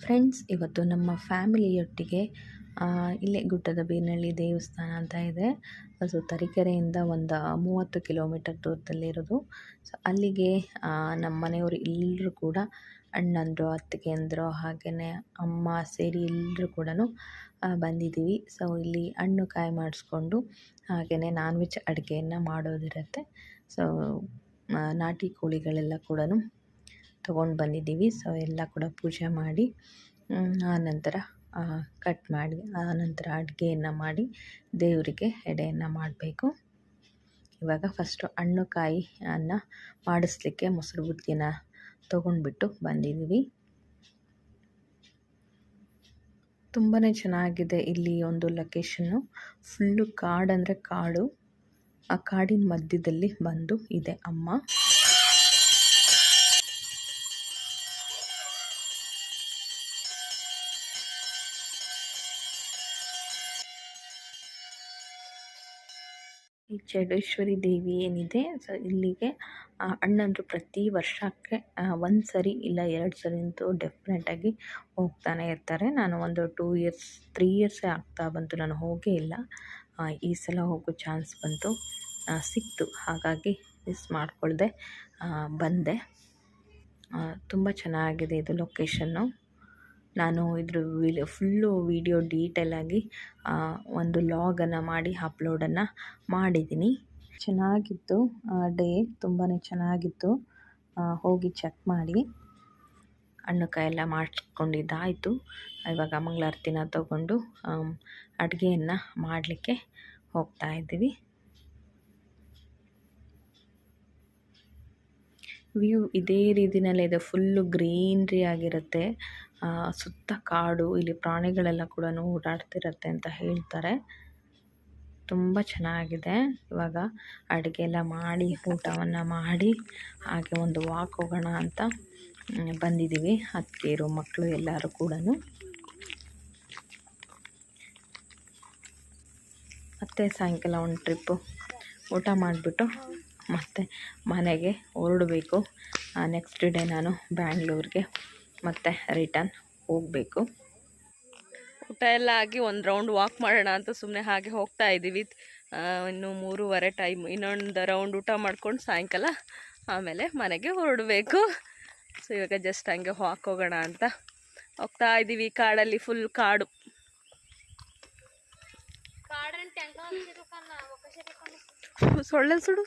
Friends ಇವತ್ತು ನಮ್ಮ ಫ್ಯಾಮಿಲಿಯೊಟ್ಟಿಗೆ ಇಲ್ಲೇ ಗುಡ್ಡದ ಬೀರ್ನಳ್ಳಿ ದೇವಸ್ಥಾನ ಅಂತ ಇದೆ. ಸೊ, ತರೀಕೆರೆಯಿಂದ ಒಂದು ಮೂವತ್ತು ಕಿಲೋಮೀಟರ್ ದೂರದಲ್ಲಿರೋದು ಸೊ, ಅಲ್ಲಿಗೆ ನಮ್ಮ ಮನೆಯವರು ಎಲ್ಲರೂ ಕೂಡ ಅಣ್ಣಂದರು ಅತ್ತಿಗೆಂದರು ಹಾಗೆಯೇ ಅಮ್ಮ, ಸೇರಿ ಎಲ್ಲರೂ ಕೂಡ ಬಂದಿದ್ದೀವಿ. ಸೊ, ಇಲ್ಲಿ ಹಣ್ಣು ಕಾಯಿ ಮಾಡಿಸ್ಕೊಂಡು ಹಾಗೆಯೇ ನಾನ್ ವೆಜ್ ಅಡುಗೆಯನ್ನು ಮಾಡೋದಿರುತ್ತೆ. ಸೊ ನಾಟಿ ಕೋಳಿಗಳೆಲ್ಲ ಕೂಡ ತೊಗೊಂಡು ಬಂದಿದ್ದೀವಿ. ಸೊ ಎಲ್ಲ ಕೂಡ ಪೂಜೆ ಮಾಡಿ ಆನಂತರ ಕಟ್ ಮಾಡಿ ಆನಂತರ ನಂತರ ಅಡುಗೆಯನ್ನು ಮಾಡಿ ದೇವರಿಗೆ ಎಡೆಯನ್ನು ಮಾಡಬೇಕು. ಇವಾಗ ಫಸ್ಟು ಹಣ್ಣು ಕಾಯಿಯನ್ನು ಮಾಡಿಸ್ಲಿಕ್ಕೆ ಮೊಸರು ಬುತ್ತಿನ ತೊಗೊಂಡ್ಬಿಟ್ಟು ಬಂದಿದ್ದೀವಿ. ತುಂಬಾ ಚೆನ್ನಾಗಿದೆ ಇಲ್ಲಿ ಒಂದು ಲೊಕೇಶನ್ನು ಫುಲ್ಲು ಕಾಡಂದರೆ ಕಾಡು. ಆ ಕಾಡಿನ ಮಧ್ಯದಲ್ಲಿ ಬಂದು ಇದೆ ಅಮ್ಮ. ಈ ಚೌಡೇಶ್ವರಿ ದೇವಿ ಏನಿದೆ, ಸೊ ಇಲ್ಲಿಗೆ ಅಣ್ಣಂದರು ಪ್ರತಿ ವರ್ಷಕ್ಕೆ ಒಂದು ಸರಿ ಇಲ್ಲ ಎರಡು ಸರಿ ಅಂತೂ ಡೆಫಿನೆಟಾಗಿ ಹೋಗ್ತಾನೆ ಇರ್ತಾರೆ. ನಾನು ಒಂದು ಟೂ ಇಯರ್ಸ್ ತ್ರೀ ಇಯರ್ಸೇ ಆಗ್ತಾ ಬಂತು. ನಾನು ಹೋಗೇ ಇಲ್ಲ. ಈ ಸಲ ಹೋಗೋ ಚಾನ್ಸ್ ಬಂತು. ಸಿಕ್ತು. ಹಾಗಾಗಿ ಮಿಸ್ ಮಾಡಿಕೊಳ್ದೆ ಬಂದೆ. ತುಂಬ ಚೆನ್ನಾಗಿದೆ ಇದು ಲೊಕೇಶನ್ನು ನಾನು ಇದ್ರ ವಿಡಿಯೋ ಫುಲ್ಲು ವೀಡಿಯೋ ಡೀಟೇಲಾಗಿ ಒಂದು ಲಾಗನ್ನು ಮಾಡಿ ಅಪ್ಲೋಡನ್ನು ಮಾಡಿದ್ದೀನಿ ಚೆನ್ನಾಗಿತ್ತು ಡೇ ತುಂಬಾ ಚೆನ್ನಾಗಿತ್ತು. ಹೋಗಿ ಚೆಕ್ ಮಾಡಿ. ಹಣ್ಣು ಕಾಯೆಲ್ಲ ಮಾಡಿಸ್ಕೊಂಡಿದ್ದಾಯಿತು. ಇವಾಗ ಮಂಗಳಾರತಿನ ತಗೊಂಡು ಅಡುಗೆಯನ್ನು ಮಾಡಲಿಕ್ಕೆ ಹೋಗ್ತಾ ಇದ್ದೀವಿ. ವ್ಯೂ ಇದೇ ರೀತಿಯಲ್ಲೇ ಇದೆ ಫುಲ್ಲು ಗ್ರೀನ್ರಿ ಆಗಿರುತ್ತೆ. ಸುತ್ತ ಕಾಡು, ಇಲ್ಲಿ ಪ್ರಾಣಿಗಳೆಲ್ಲ ಕೂಡ ಓಡಾಡ್ತಿರುತ್ತೆ ಅಂತ ಹೇಳ್ತಾರೆ. ತುಂಬ ಚೆನ್ನಾಗಿದೆ. ಇವಾಗ ಅಡುಗೆ ಎಲ್ಲ ಮಾಡಿ, ಊಟವನ್ನು ಮಾಡಿ, ಹಾಗೆ ಒಂದು ವಾಕ್ ಹೋಗೋಣ ಅಂತ ಬಂದಿದ್ದೀವಿ. ಅತ್ತಿಗೆರು ಮಕ್ಕಳು ಎಲ್ಲರೂ ಕೂಡ ಮತ್ತೆ ಸಾಯಂಕಾಲ ಒಂದು ಟ್ರಿಪ್ಪು ಊಟ ಮಾಡಿಬಿಟ್ಟು ಮತ್ತೆ ಮನೆಗೆ ಹೊರಡಬೇಕು. ನೆಕ್ಸ್ಟ್ ಡೇ ನಾನು ಬ್ಯಾಂಗ್ಳೂರಿಗೆ. ಮತ್ತೆ ರಿಟರ್ನ್ ಹೋಗಬೇಕು. ಊಟ ಎಲ್ಲ ಆಗಿ ಒಂದು ರೌಂಡ್ ವಾಕ್ ಮಾಡೋಣ ಅಂತ ಸುಮ್ಮನೆ ಹಾಗೆ ಹೋಗ್ತಾ ಇದ್ದೀವಿ ಇನ್ನು ಮೂರುವರೆ ಟೈಮ್ ಇನ್ನೊಂದು ರೌಂಡ್ ಊಟ ಮಾಡ್ಕೊಂಡು ಸಾಯಂಕಾಲ ಆಮೇಲೆ ಮನೆಗೆ ಹೊರಡಬೇಕು. ಸೊ ಇವಾಗ ಜಸ್ಟ್ ಹಂಗೆ ವಾಕ್ ಹೋಗೋಣ ಅಂತ ಹೋಗ್ತಾ ಇದ್ದೀವಿ ಕಾಡಲ್ಲಿ ಫುಲ್ ಕಾಡು. ಸೊಳ್ಳೆ ಸುಡು.